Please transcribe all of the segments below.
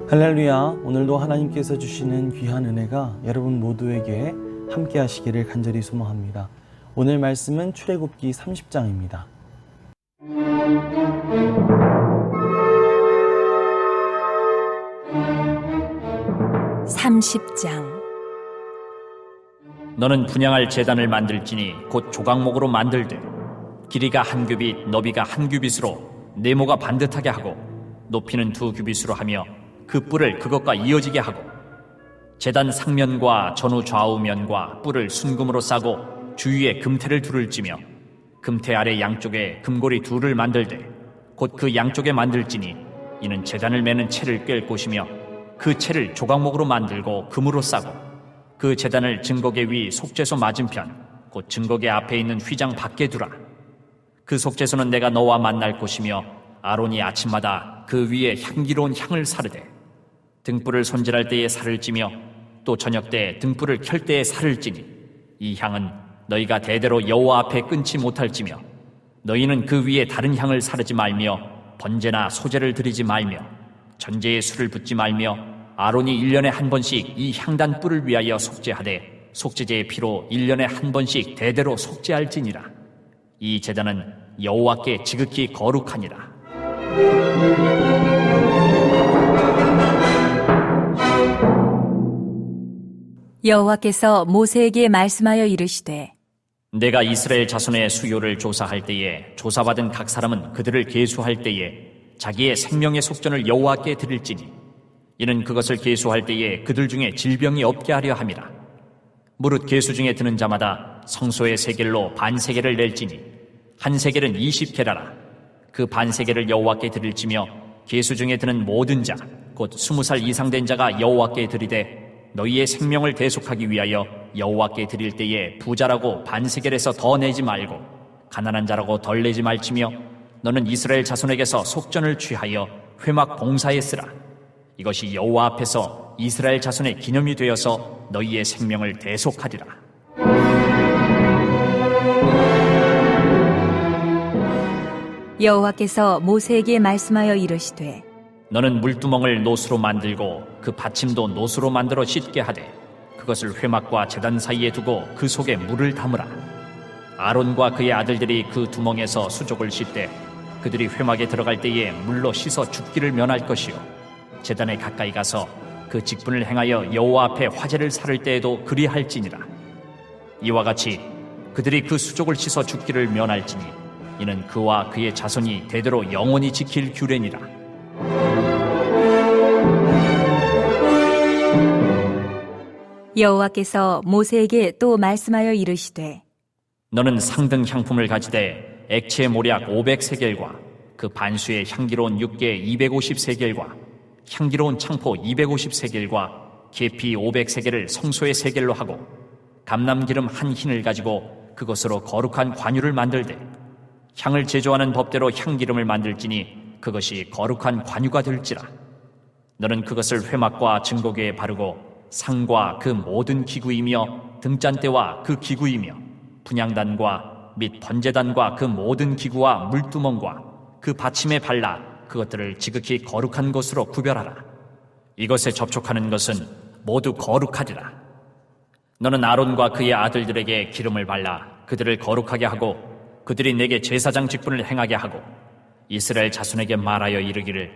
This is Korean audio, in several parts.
할렐루야. 오늘도 하나님께서 주시는 귀한 은혜가 여러분 모두에게 함께 하시기를 간절히 소망합니다. 오늘 말씀은 출애굽기 30장입니다. 30장 너는 분양할 재단을 만들지니 곧 조각목으로 만들되 길이가 한 규빗 너비가 한 규빗으로 네모가 반듯하게 하고 높이는 두 규빗으로 하며 그 뿔을 그것과 이어지게 하고 재단 상면과 전후 좌우면과 뿔을 순금으로 싸고 주위에 금태를 둘을 찌며 금태 아래 양쪽에 금고리 둘을 만들되 곧 그 양쪽에 만들지니 이는 재단을 매는 채를 꿰을 곳이며 그 채를 조각목으로 만들고 금으로 싸고 그 재단을 증거계 위 속죄소 맞은편 곧 증거계 앞에 있는 휘장 밖에 두라. 그 속죄소는 내가 너와 만날 곳이며 아론이 아침마다 그 위에 향기로운 향을 사르되 등불을 손질할 때에 살을 찌며 또 저녁 때 등불을 켤 때에 살을 찌니 이 향은 너희가 대대로 여호와 앞에 끊지 못할지며 너희는 그 위에 다른 향을 사르지 말며 번제나 소제를 드리지 말며 전제에 술을 붓지 말며 아론이 일년에 한 번씩 이 향단 뿔을 위하여 속죄하되 속죄제의 피로 일년에 한 번씩 대대로 속죄할지니라. 이 제단은 여호와께 지극히 거룩하니라 여호와께서 모세에게 말씀하여 이르시되 내가 이스라엘 자손의 수요를 조사할 때에 조사받은 각 사람은 그들을 계수할 때에 자기의 생명의 속전을 여호와께 드릴지니 이는 그것을 계수할 때에 그들 중에 질병이 없게 하려 함이라. 무릇 계수 중에 드는 자마다 성소의 세겔로 반세겔을 낼지니 한 세겔은 이십 게라라. 그 반세겔을 여호와께 드릴지며 계수 중에 드는 모든 자 곧 스무 살 이상 된 자가 여호와께 드리되 너희의 생명을 대속하기 위하여 여호와께 드릴 때에 부자라고 반세겔에서 더 내지 말고 가난한 자라고 덜 내지 말지며 너는 이스라엘 자손에게서 속전을 취하여 회막 봉사에 쓰라. 이것이 여호와 앞에서 이스라엘 자손의 기념이 되어서 너희의 생명을 대속하리라. 여호와께서 모세에게 말씀하여 이르시되 너는 물두멍을 노수로 만들고 그 받침도 노수로 만들어 씻게 하되 그것을 회막과 재단 사이에 두고 그 속에 물을 담으라. 아론과 그의 아들들이 그 두멍에서 수족을 씻되 그들이 회막에 들어갈 때에 물로 씻어 죽기를 면할 것이요. 재단에 가까이 가서 그 직분을 행하여 여호와 앞에 화제를 살을 때에도 그리할지니라. 이와 같이 그들이 그 수족을 씻어 죽기를 면할지니 이는 그와 그의 자손이 대대로 영원히 지킬 규례니라 여호와께서 모세에게 또 말씀하여 이르시되 너는 상등 향품을 가지되 액체 모략 500세겔과 그 반수의 향기로운 육개 250세겔과 향기로운 창포 250세겔과 계피 500세겔을 성소의 세겔로 하고 감람기름 한 흰을 가지고 그것으로 거룩한 관유를 만들되 향을 제조하는 법대로 향기름을 만들지니 그것이 거룩한 관유가 될지라. 너는 그것을 회막과 증거계에 바르고 상과 그 모든 기구이며 등잔대와 그 기구이며 분양단과 및 번제단과 그 모든 기구와 물두멍과 그 받침에 발라 그것들을 지극히 거룩한 것으로 구별하라. 이것에 접촉하는 것은 모두 거룩하리라. 너는 아론과 그의 아들들에게 기름을 발라 그들을 거룩하게 하고 그들이 내게 제사장 직분을 행하게 하고 이스라엘 자손에게 말하여 이르기를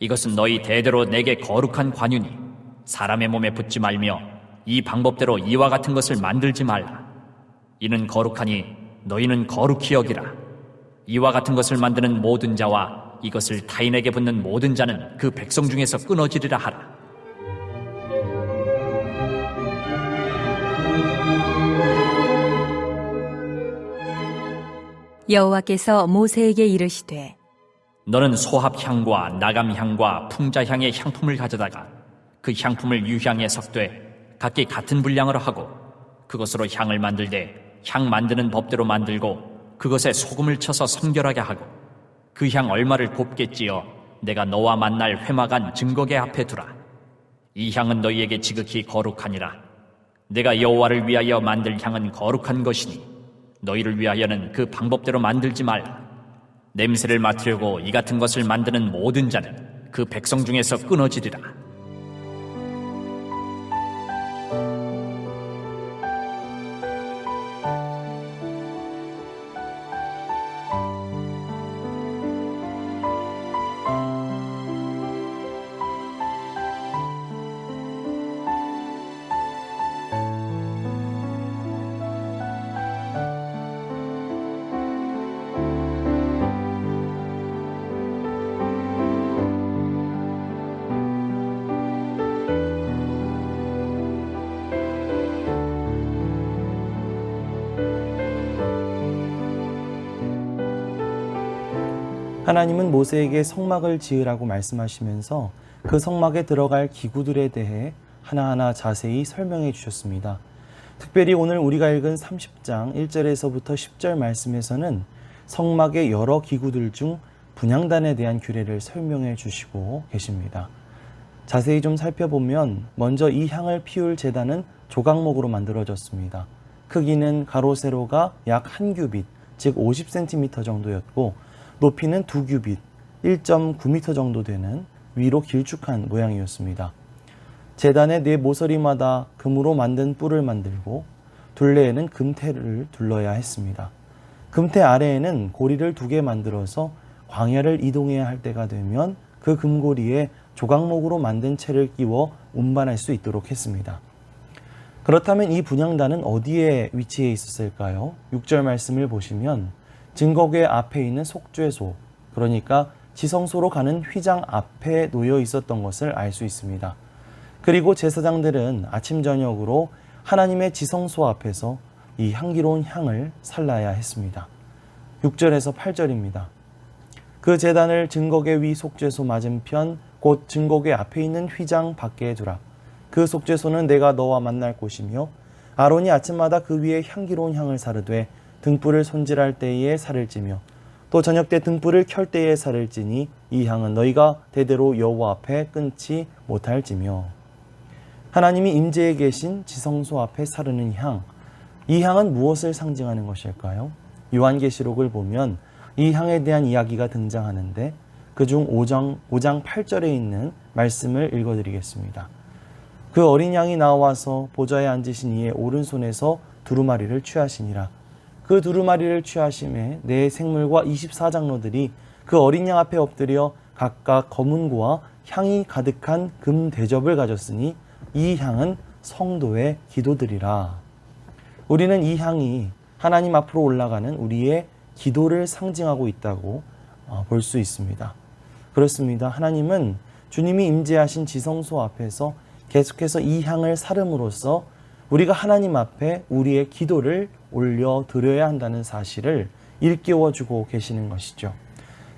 이것은 너희 대대로 내게 거룩한 관유니 사람의 몸에 붙지 말며 이 방법대로 이와 같은 것을 만들지 말라. 이는 거룩하니 너희는 거룩히 여기라. 이와 같은 것을 만드는 모든 자와 이것을 타인에게 붙는 모든 자는 그 백성 중에서 끊어지리라 하라. 여호와께서 모세에게 이르시되 너는 소합향과 나감향과 풍자향의 향품을 가져다가 그 향품을 유향에 섞되 각기 같은 분량으로 하고 그것으로 향을 만들되 향 만드는 법대로 만들고 그것에 소금을 쳐서 성결하게 하고 그 향 얼마를 곱게 찌어 내가 너와 만날 회막안 증거계 앞에 두라. 이 향은 너희에게 지극히 거룩하니라. 내가 여호와를 위하여 만들 향은 거룩한 것이니 너희를 위하여는 그 방법대로 만들지 말라. 냄새를 맡으려고 이 같은 것을 만드는 모든 자는 그 백성 중에서 끊어지리라 하나님은 모세에게 성막을 지으라고 말씀하시면서 그 성막에 들어갈 기구들에 대해 하나하나 자세히 설명해 주셨습니다. 특별히 오늘 우리가 읽은 30장 1절에서부터 10절 말씀에서는 성막의 여러 기구들 중 분향단에 대한 규례를 설명해 주시고 계십니다. 자세히 좀 살펴보면 먼저 이 향을 피울 제단은 조각목으로 만들어졌습니다. 크기는 가로 세로가 약 한 규빗, 즉 50cm 정도였고 높이는 두 규빗, 1.9m 정도 되는 위로 길쭉한 모양이었습니다. 재단의 네 모서리마다 금으로 만든 뿔을 만들고 둘레에는 금태를 둘러야 했습니다. 금태 아래에는 고리를 두 개 만들어서 광야를 이동해야 할 때가 되면 그 금고리에 조각목으로 만든 채를 끼워 운반할 수 있도록 했습니다. 그렇다면 이 분향단은 어디에 위치해 있었을까요? 6절 말씀을 보시면 증거궤 앞에 있는 속죄소, 그러니까 지성소로 가는 휘장 앞에 놓여 있었던 것을 알 수 있습니다. 그리고 제사장들은 아침 저녁으로 하나님의 지성소 앞에서 이 향기로운 향을 살라야 했습니다. 6절에서 8절입니다. 그 제단을 증거궤 위 속죄소 맞은편 곧 증거궤 앞에 있는 휘장 밖에 두라. 그 속죄소는 내가 너와 만날 곳이며 아론이 아침마다 그 위에 향기로운 향을 사르되 등불을 손질할 때에 살을 찌며 또 저녁 때 등불을 켤 때에 살을 찌니 이 향은 너희가 대대로 여호와 앞에 끊지 못할지며 하나님이 임재에 계신 지성소 앞에 사르는 향. 이 향은 무엇을 상징하는 것일까요? 요한계시록을 보면 이 향에 대한 이야기가 등장하는데 그중 5장, 5장 8절에 있는 말씀을 읽어드리겠습니다. 그 어린 양이 나와서 보좌에 앉으신 이의 오른손에서 두루마리를 취하시니라. 그 두루마리를 취하심에 내 생물과 24장로들이 그 어린 양 앞에 엎드려 각각 검은 고와 향이 가득한 금 대접을 가졌으니 이 향은 성도의 기도들이라. 우리는 이 향이 하나님 앞으로 올라가는 우리의 기도를 상징하고 있다고 어, 볼수 있습니다. 그렇습니다. 하나님은 주님이 임재하신 지성소 앞에서 계속해서 이 향을 사름으로써 우리가 하나님 앞에 우리의 기도를 올려 드려야 한다는 사실을 일깨워 주고 계시는 것이죠.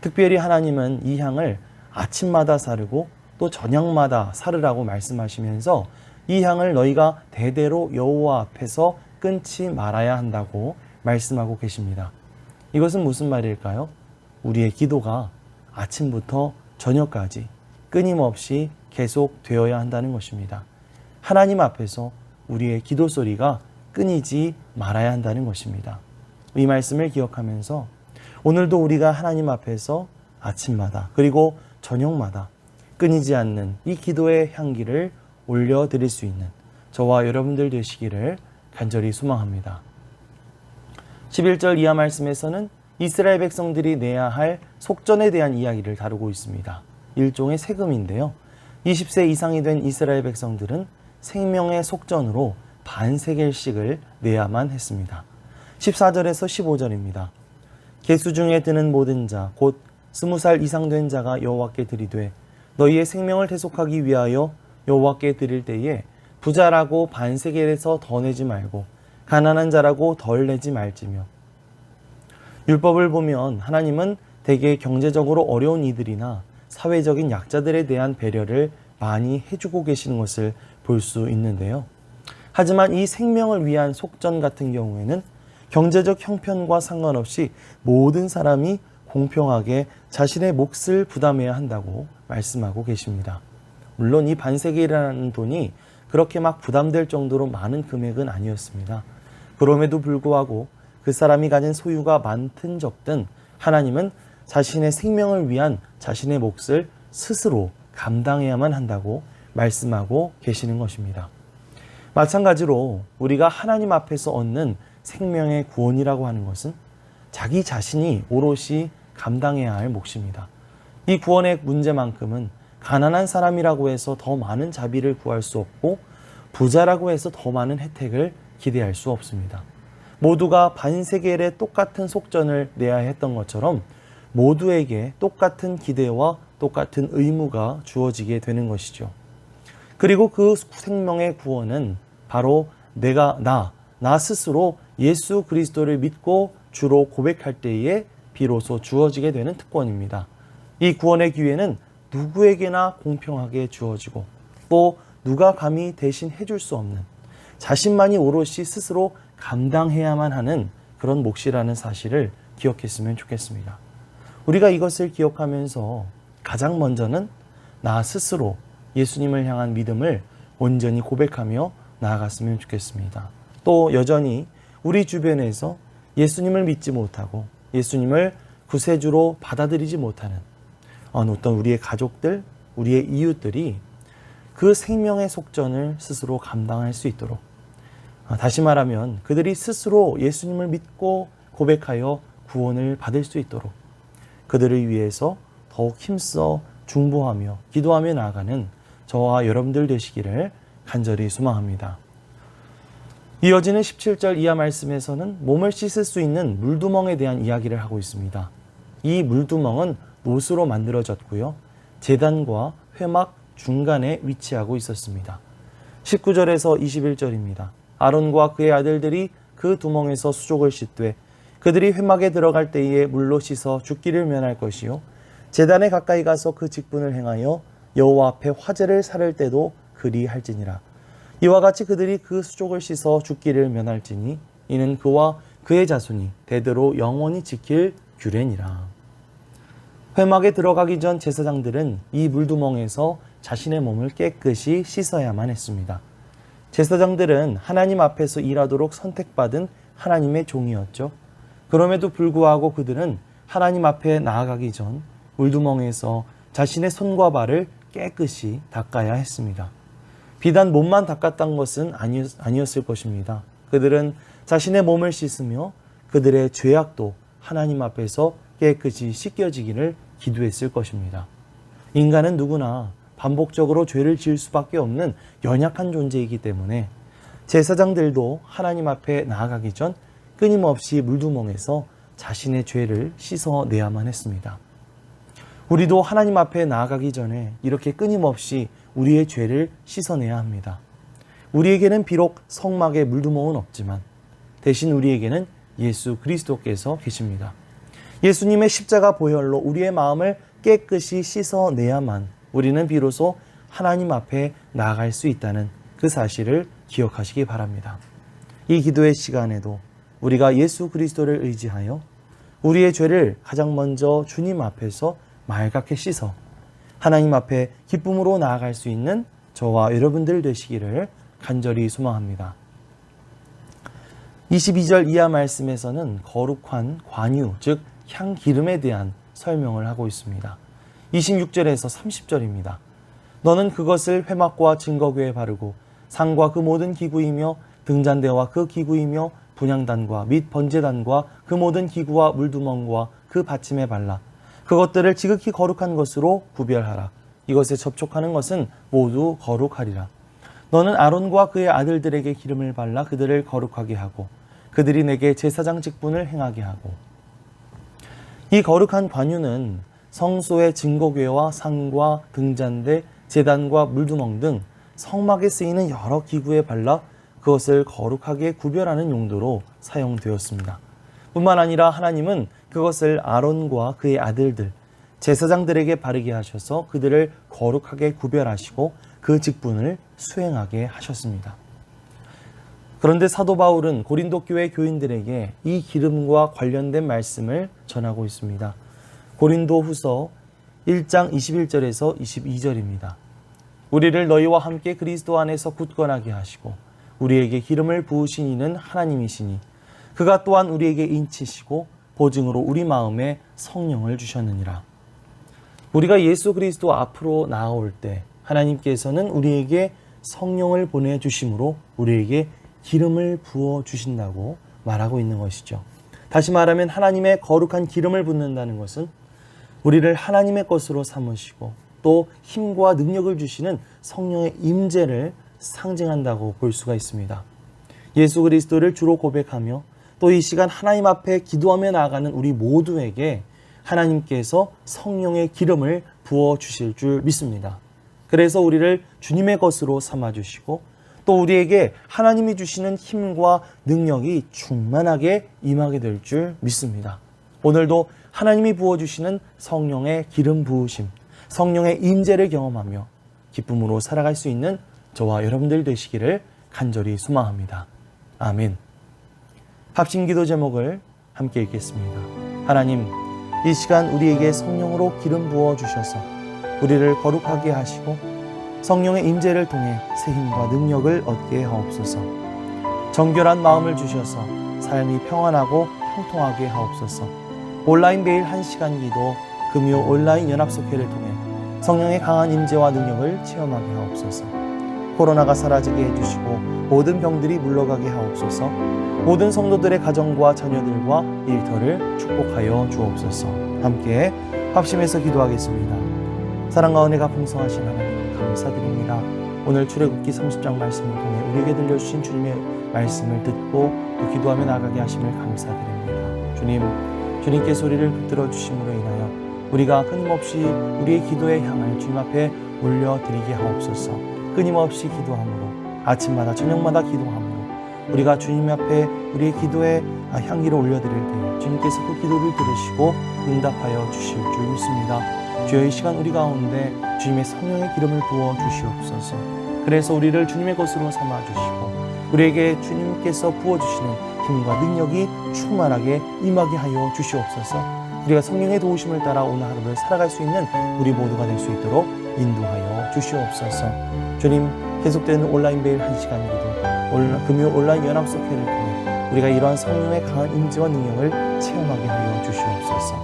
특별히 하나님은 이 향을 아침마다 사르고 또 저녁마다 사르라고 말씀하시면서 이 향을 너희가 대대로 여호와 앞에서 끊지 말아야 한다고 말씀하고 계십니다. 이것은 무슨 말일까요? 우리의 기도가 아침부터 저녁까지 끊임없이 계속 되어야 한다는 것입니다. 하나님 앞에서 우리의 기도 소리가 끊이지 말아야 한다는 것입니다. 이 말씀을 기억하면서 오늘도 우리가 하나님 앞에서 아침마다 그리고 저녁마다 끊이지 않는 이 기도의 향기를 올려드릴 수 있는 저와 여러분들 되시기를 간절히 소망합니다. 11절 이하 말씀에서는 이스라엘 백성들이 내야 할 속전에 대한 이야기를 다루고 있습니다. 일종의 세금인데요. 20세 이상이 된 이스라엘 백성들은 생명의 속전으로 반세겔씩을 내야만 했습니다. 14절에서 15절입니다. 개수 중에 드는 모든 자, 곧 스무 살 이상 된 자가 여호와께 드리되 너희의 생명을 대속하기 위하여 여호와께 드릴 때에 부자라고 반세겔에서 더 내지 말고 가난한 자라고 덜 내지 말지며 율법을 보면 하나님은 대개 경제적으로 어려운 이들이나 사회적인 약자들에 대한 배려를 많이 해주고 계시는 것을 볼 수 있는데요. 하지만 이 생명을 위한 속전 같은 경우에는 경제적 형편과 상관없이 모든 사람이 공평하게 자신의 몫을 부담해야 한다고 말씀하고 계십니다. 물론 이 반세기라는 돈이 그렇게 막 부담될 정도로 많은 금액은 아니었습니다. 그럼에도 불구하고 그 사람이 가진 소유가 많든 적든 하나님은 자신의 생명을 위한 자신의 몫을 스스로 감당해야만 한다고 말씀하고 계시는 것입니다. 마찬가지로 우리가 하나님 앞에서 얻는 생명의 구원이라고 하는 것은 자기 자신이 오롯이 감당해야 할 몫입니다. 이 구원의 문제만큼은 가난한 사람이라고 해서 더 많은 자비를 구할 수 없고 부자라고 해서 더 많은 혜택을 기대할 수 없습니다. 모두가 반세겔의 똑같은 속전을 내야 했던 것처럼 모두에게 똑같은 기대와 똑같은 의무가 주어지게 되는 것이죠. 그리고 그 생명의 구원은 바로 내가 나, 나 스스로 예수 그리스도를 믿고 주로 고백할 때에 비로소 주어지게 되는 특권입니다. 이 구원의 기회는 누구에게나 공평하게 주어지고 또 누가 감히 대신 해줄 수 없는 자신만이 오롯이 스스로 감당해야만 하는 그런 몫이라는 사실을 기억했으면 좋겠습니다. 우리가 이것을 기억하면서 가장 먼저는 나 스스로 예수님을 향한 믿음을 온전히 고백하며 나아갔으면 좋겠습니다. 또 여전히 우리 주변에서 예수님을 믿지 못하고 예수님을 구세주로 받아들이지 못하는 어떤 우리의 가족들, 우리의 이웃들이 그 생명의 속전을 스스로 감당할 수 있도록 아, 다시 말하면 그들이 스스로 예수님을 믿고 고백하여 구원을 받을 수 있도록 그들을 위해서 더욱 힘써 중보하며 기도하며 나아가는 저와 여러분들 되시기를 간절히 소망합니다. 이어지는 17절 이하 말씀에서는 몸을 씻을 수 있는 물두멍에 대한 이야기를 하고 있습니다. 이 물두멍은 노수로 만들어졌고요. 재단과 회막 중간에 위치하고 있었습니다. 19절에서 21절입니다. 아론과 그의 아들들이 그 두멍에서 수족을 씻되 그들이 회막에 들어갈 때에 물로 씻어 죽기를 면할 것이요 재단에 가까이 가서 그 직분을 행하여 여호와 앞에 화제를 살을 때도 그리할지니라 이와 같이 그들이 그 수족을 씻어 죽기를 면할지니 이는 그와 그의 자손이 대대로 영원히 지킬 규례니라 회막에 들어가기 전 제사장들은 이 물두멍에서 자신의 몸을 깨끗이 씻어야만 했습니다. 제사장들은 하나님 앞에서 일하도록 선택받은 하나님의 종이었죠. 그럼에도 불구하고 그들은 하나님 앞에 나아가기 전 물두멍에서 자신의 손과 발을 깨끗이 닦아야 했습니다. 비단 몸만 닦았던 것은 아니었 을 것입니다. 그들은 자신의 몸을 씻으며 그들의 죄악도 하나님 앞에서 깨끗이 씻겨지기를 기도했을 것입니다. 인간은 누구나 반복적으로 죄를 지을 수밖에 없는 연약한 존재이기 때문에 제사장들도 하나님 앞에 나아가기 전 끊임없이 물두멍에서 자신의 죄를 씻어내야만 했습니다. 우리도 하나님 앞에 나아가기 전에 이렇게 끊임없이 우리의 죄를 씻어내야 합니다. 우리에게는 비록 성막에 물두멍은 없지만 대신 우리에게는 예수 그리스도께서 계십니다. 예수님의 십자가 보혈로 우리의 마음을 깨끗이 씻어내야만 우리는 비로소 하나님 앞에 나아갈 수 있다는 그 사실을 기억하시기 바랍니다. 이 기도의 시간에도 우리가 예수 그리스도를 의지하여 우리의 죄를 가장 먼저 주님 앞에서 말갛게 씻어 하나님 앞에 기쁨으로 나아갈 수 있는 저와 여러분들 되시기를 간절히 소망합니다. 22절 이하 말씀에서는 거룩한 관유, 즉 향기름에 대한 설명을 하고 있습니다. 26절에서 30절입니다. 너는 그것을 회막과 증거교에 바르고 상과 그 모든 기구이며 등잔대와 그 기구이며 분향단과 및 번제단과 그 모든 기구와 물두멍과 그 받침에 발라 그것들을 지극히 거룩한 것으로 구별하라. 이것에 접촉하는 것은 모두 거룩하리라. 너는 아론과 그의 아들들에게 기름을 발라 그들을 거룩하게 하고 그들이 내게 제사장 직분을 행하게 하고 이 거룩한 관유는 성소의 증거궤와 상과 등잔대, 제단과 물두멍 등 성막에 쓰이는 여러 기구에 발라 그것을 거룩하게 구별하는 용도로 사용되었습니다. 뿐만 아니라 하나님은 그것을 아론과 그의 아들들, 제사장들에게 바르게 하셔서 그들을 거룩하게 구별하시고 그 직분을 수행하게 하셨습니다. 그런데 사도 바울은 고린도 교회 교인들에게 이 기름과 관련된 말씀을 전하고 있습니다. 고린도 후서 1장 21절에서 22절입니다. 우리를 너희와 함께 그리스도 안에서 굳건하게 하시고 우리에게 기름을 부으신 이는 하나님이시니 그가 또한 우리에게 인치시고 보증으로 우리 마음에 성령을 주셨느니라. 우리가 예수 그리스도 앞으로 나아올 때 하나님께서는 우리에게 성령을 보내 주심으로 우리에게 기름을 부어 주신다고 말하고 있는 것이죠. 다시 말하면 하나님의 거룩한 기름을 붓는다는 것은 우리를 하나님의 것으로 삼으시고 또 힘과 능력을 주시는 성령의 임재를 상징한다고 볼 수가 있습니다. 예수 그리스도를 주로 고백하며 또 이 시간 하나님 앞에 기도하며 나아가는 우리 모두에게 하나님께서 성령의 기름을 부어 주실 줄 믿습니다. 그래서 우리를 주님의 것으로 삼아 주시고 또 우리에게 하나님이 주시는 힘과 능력이 충만하게 임하게 될 줄 믿습니다. 오늘도 하나님이 부어 주시는 성령의 기름 부으심, 성령의 임재를 경험하며 기쁨으로 살아갈 수 있는 저와 여러분들 되시기를 간절히 소망합니다. 아멘. 합심 기도 제목을 함께 읽겠습니다. 하나님, 이 시간 우리에게 성령으로 기름 부어 주셔서 우리를 거룩하게 하시고 성령의 임재를 통해 새 힘과 능력을 얻게 하옵소서. 정결한 마음을 주셔서 삶이 평안하고 형통하게 하옵소서. 온라인 매일 1시간 기도 금요 온라인 연합속회를 통해 성령의 강한 임재와 능력을 체험하게 하옵소서. 코로나가 사라지게 해주시고 모든 병들이 물러가게 하옵소서. 모든 성도들의 가정과 자녀들과 일터를 축복하여 주옵소서. 함께 합심해서 기도하겠습니다. 사랑과 은혜가 풍성하신 하나님 감사드립니다. 오늘 출애굽기 30장 말씀을 통해 우리에게 들려주신 주님의 말씀을 듣고 또 기도하며 나가게 하심을 감사드립니다. 주님, 주님께서 우리를 붙들어 주심으로 인하여 우리가 끊임없이 우리의 기도의 향을 주님 앞에 올려드리게 하옵소서. 끊임없이 기도함으로 아침마다 저녁마다 기도함으로 우리가 주님 앞에 우리의 기도의 향기를 올려드릴 때 주님께서 그 기도를 들으시고 응답하여 주실 줄 믿습니다. 이 시간 우리 가운데 주님의 성령의 기름을 부어 주시옵소서. 그래서 우리를 주님의 것으로 삼아 주시고 우리에게 주님께서 부어 주시는 힘과 능력이 충만하게 임하게 하여 주시옵소서. 우리가 성령의 도우심을 따라 오늘 하루를 살아갈 수 있는 우리 모두가 될 수 있도록 인도하여 주시옵소서. 주님 계속되는 온라인 매일 한 시간 기도 올- 금요 온라인 연합 속회를 통해 우리가 이러한 성령의 강한 임재와 능력을 체험하게 하여 주시옵소서.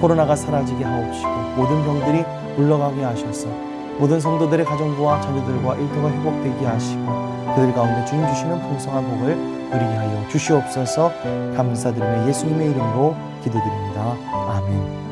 코로나가 사라지게 하옵시고 모든 병들이 물러가게 하셔서 모든 성도들의 가정부와 자녀들과 일터가 회복되게 하시고 그들 가운데 주님 주시는 풍성한 복을 누리게 하여 주시옵소서 감사드리며 예수님의 이름으로 기도드립니다. 아멘.